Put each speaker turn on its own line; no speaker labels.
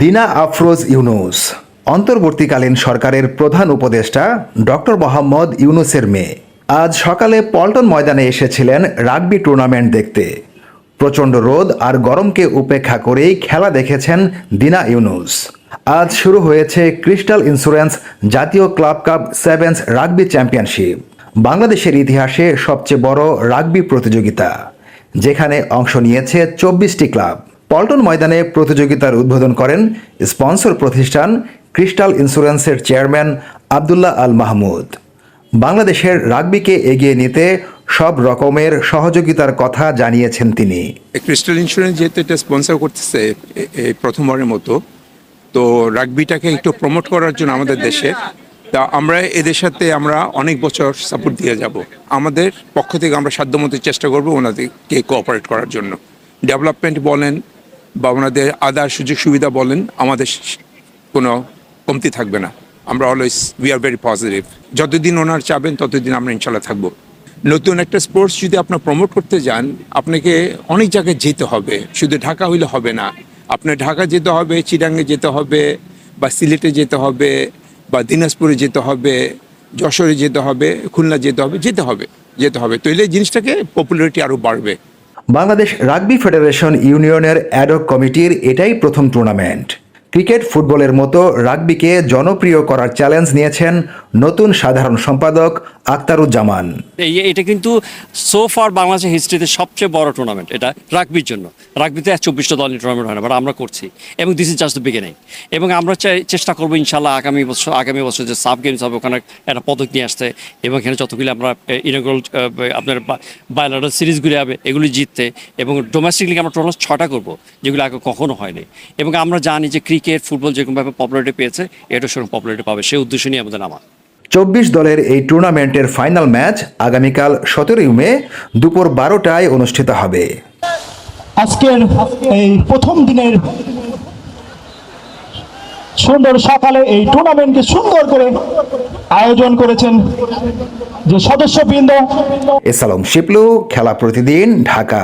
দিনা আফরোজ ইউনুস। অন্তর্বর্তীকালীন সরকারের প্রধান উপদেষ্টা ডক্টর মোহাম্মদ ইউনুসের মেয়ে। আজ সকালে পল্টন ময়দানে এসেছিলেন রাগবি টুর্নামেন্ট দেখতে। প্রচণ্ড রোদ আর গরমকে উপেক্ষা করেই খেলা দেখেছেন দিনা ইউনুস। আজ শুরু হয়েছে ক্রিস্টাল ইন্স্যুরেন্স জাতীয় club cup sevens rugby championship. বাংলাদেশের ইতিহাসে সবচেয়ে বড় রাগবি প্রতিযোগিতা, যেখানে অংশ নিয়েছে চব্বিশটি ক্লাব। পল্টন ময়দানে প্রতিযোগিতার উদ্বোধন করেন স্পন্সর প্রতিষ্ঠান ক্রিস্টাল ইন্স্যুরেন্সের চেয়ারম্যান আবদুল্লাহ আল মাহমুদ। বাংলাদেশের রাগবিকে এগিয়ে নিতে সব রকমের সহযোগিতার কথা জানিয়েছেন তিনি।
ক্রিস্টাল ইন্স্যুরেন্স যেহেতু এটা স্পন্সর করতেছে এই প্রথমবারের মতো, তো রাগবিটাকে একটু প্রমোট করার জন্য আমাদের দেশে, তা আমরা এদের সাথে আমরা অনেক বছর সাপোর্ট দিয়ে যাব। আমাদের পক্ষ থেকে আমরা সাধ্যমতো চেষ্টা করব ওনাদেরকে কোঅপারেট করার জন্য। ডেভেলপমেন্ট বলেন বা ওনাদের আদার সুযোগ সুবিধা বলেন, আমাদের কোনো কমতি থাকবে না। আমরা always we are very positive যতদিন ওনার চাবেন, ততদিন আমরা ইনশাল্লাহ থাকব। নতুন একটা স্পোর্টস যদি আপনার প্রমোট করতে যান, আপনাকে অনেক জায়গায় যেতে হবে। শুধু ঢাকা হইলে হবে না। আপনার ঢাকা যেতে হবে চিরাঙ্গে যেতে হবে, বা সিলেটে যেতে হবে, বা দিনাজপুরে যেতে হবে, যশোরে যেতে হবে, খুলনা যেতে হবে যেতে হবে যেতে হবে। তো এলে জিনিসটাকে পপুলারিটি আরও বাড়বে।
বাংলাদেশ রাগবি ফেডারেশন ইউনিয়নের অ্যাডক কমিটির এটাই প্রথম টুর্নামেন্ট ক্রিকেট ফুটবলের মতো রাগবিকে জনপ্রিয় করার চ্যালেঞ্জ নিয়েছেন নতুন সাধারণ সম্পাদক আক্তারুজ্জামান।
এটা কিন্তু সো ফার বাংলাদেশের হিস্ট্রিতে সবচেয়ে বড় টুর্নামেন্ট এটা রাগবির জন্য। রাগবিতে চব্বিশটা দলের টুর্নামেন্ট হয় না বাট আমরা করছি। এবং this is just the beginning এবং আমরা চেষ্টা করব ইনশাল্লাহ আগামী বছর আগামী বছর যে সাব গেমস হবে, ওখানে একটা পদক নিয়ে আসতে। এবং এখানে যতগুলি আমরা ইনগ্রাল আপনার বায়োলাটার সিরিজগুলি হবে, এগুলি জিততে। এবং ডোমেস্টিক লিগ আমরা টোটাল ছটা করব, যেগুলো আগে কখনো হয়নি। এবং আমরা জানি যে ক্রিকেট ফুটবল যেরকমভাবে পপুলারিটি পেয়েছে এটা সেরকম পপুলারিটি পাবে। সেই উদ্দেশ্য নিয়ে আমাদের নামা।
চব্বিশ দলের এই টুর্নামেন্টের ফাইনাল ম্যাচ আগামীকাল সতেরোই মে দুপুর বারোটায় অনুষ্ঠিত হবে।
আজকের এই প্রথম দিনের সুন্দর সকালে এই টুর্নামেন্টকে সুন্দর করে আয়োজন করেছেন যে সদস্যবৃন্দ।
এসালম শিপলু খেলা প্রতিদিন ঢাকা।